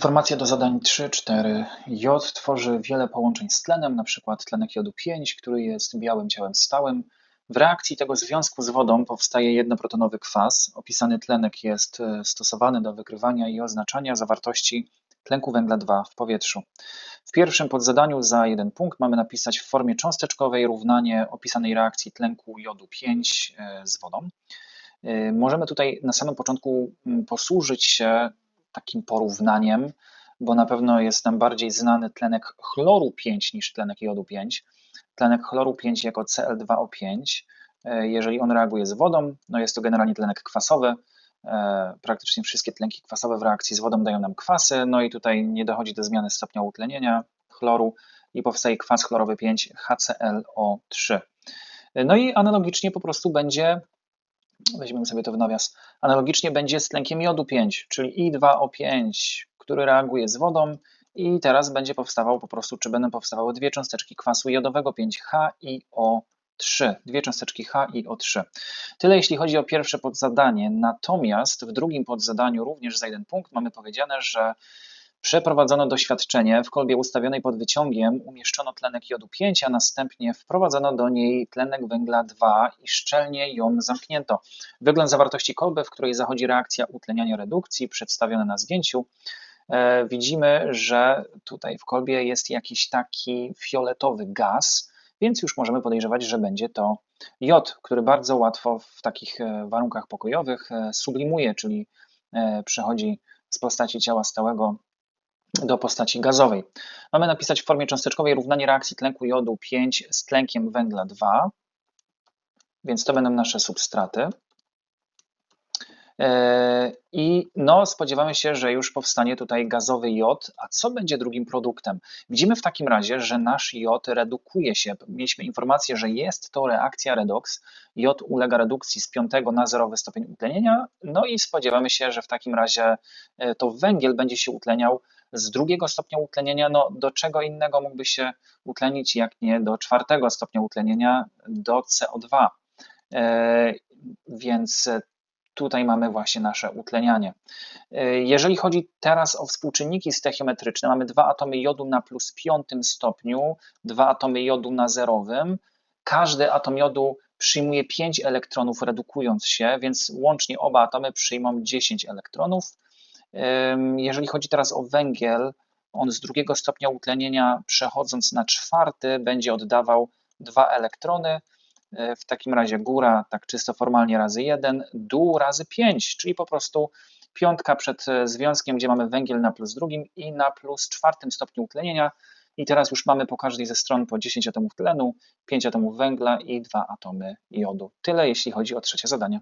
Informacja do zadań 3-4. Jod tworzy wiele połączeń z tlenem, np. tlenek jodu 5, który jest białym ciałem stałym. W reakcji tego związku z wodą powstaje jednoprotonowy kwas. Opisany tlenek jest e, stosowany do wykrywania i oznaczania zawartości tlenku węgla 2 w powietrzu. W pierwszym podzadaniu za jeden punkt mamy napisać w formie cząsteczkowej równanie opisanej reakcji tlenku jodu 5 e, z wodą. E, możemy tutaj na samym początku posłużyć się takim porównaniem, bo na pewno jest nam bardziej znany tlenek chloru 5 niż tlenek jodu 5. Tlenek chloru 5 jako Cl2O5, e, jeżeli on reaguje z wodą, no jest to generalnie tlenek kwasowy. E, praktycznie wszystkie tlenki kwasowe w reakcji z wodą dają nam kwasy, no i tutaj nie dochodzi do zmiany stopnia utlenienia chloru i powstaje kwas chlorowy 5 HClO3. E, no i analogicznie po prostu będzie weźmiemy sobie to w nawias, analogicznie będzie z tlenkiem jodu 5, czyli I2O5, który reaguje z wodą i teraz będzie powstawał po prostu, czy będą powstawały dwie cząsteczki kwasu jodowego 5H i O3, dwie cząsteczki H i O3. Tyle jeśli chodzi o pierwsze podzadanie, natomiast w drugim podzadaniu również za jeden punkt mamy powiedziane, że Przeprowadzono doświadczenie, w kolbie ustawionej pod wyciągiem umieszczono tlenek jodu 5, a następnie wprowadzono do niej tlenek węgla 2 i szczelnie ją zamknięto. Wygląd zawartości kolby, w której zachodzi reakcja utleniania redukcji, przedstawione na zdjęciu, e, widzimy, że tutaj w kolbie jest jakiś taki fioletowy gaz, więc już możemy podejrzewać, że będzie to jod, który bardzo łatwo w takich e, warunkach pokojowych e, sublimuje, czyli przechodzi z postaci ciała stałego do postaci gazowej. Mamy napisać w formie cząsteczkowej równanie reakcji tlenku jodu 5 z tlenkiem węgla 2, więc to będą nasze substraty. E, I no, spodziewamy się, że już powstanie tutaj gazowy jod. A co będzie drugim produktem? Widzimy w takim razie, że nasz jod redukuje się. Mieliśmy informację, że jest to reakcja redox. Jod ulega redukcji z 5 na 0 stopień utlenienia. No i spodziewamy się, że w takim razie e, to węgiel będzie się utleniał z drugiego stopnia utlenienia, no do czego innego mógłby się utlenić, jak nie do czwartego stopnia utlenienia, do CO2. E, więc tutaj mamy właśnie nasze utlenianie. E, jeżeli chodzi teraz o współczynniki stechiometryczne, mamy dwa atomy jodu na plus piątym stopniu, dwa atomy jodu na zerowym. Każdy atom jodu przyjmuje 5 elektronów, redukując się, więc łącznie oba atomy przyjmą 10 elektronów. Jeżeli chodzi teraz o węgiel, on z drugiego stopnia utlenienia przechodząc na czwarty będzie oddawał dwa elektrony. E, w takim razie góra, tak czysto formalnie razy 1, dół razy 5, czyli po prostu piątka przed e, związkiem, gdzie mamy węgiel na plus drugim i na plus czwartym stopniu utlenienia. I teraz już mamy po każdej ze stron po 10 atomów tlenu, 5 atomów węgla i 2 atomy jodu. Tyle jeśli chodzi o trzecie zadanie.